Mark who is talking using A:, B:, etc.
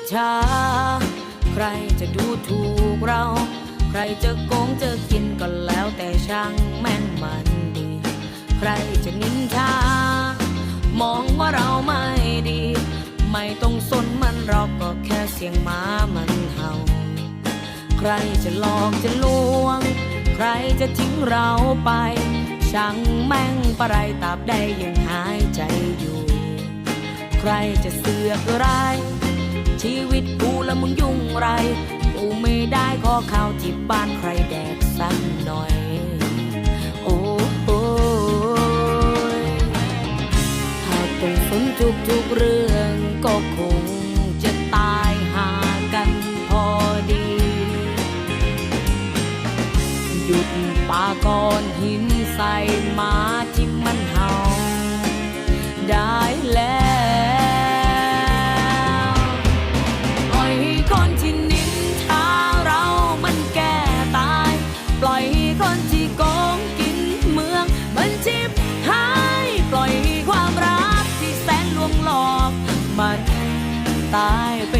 A: จฉาใครจะดูถูกเรา ใครจะโกงจะกินก็แล้วแต่ช่างแม่งมันดี ใครจะนินทามองว่าเราไม่ดี ไม่ต้องสนมันหรอกก็แค่เสียงหมามันเห่า ใครจะหลอกจะลวง ใครจะทิ้งเราไปช่างแม่งปะไรตาบใดยังหายใจอยู่ ใครจะเสือกไราย ชีวิตกูละมึงยุ่งไร กูไม่ได้ขอข้าวที่บ้านใครแดกสักหน่อย โอ้โหถ้าต้องสนทุกๆุกเรื่องก็คงจะตายหากันพอดี หยุดปาก้อนหินใส่มา 带า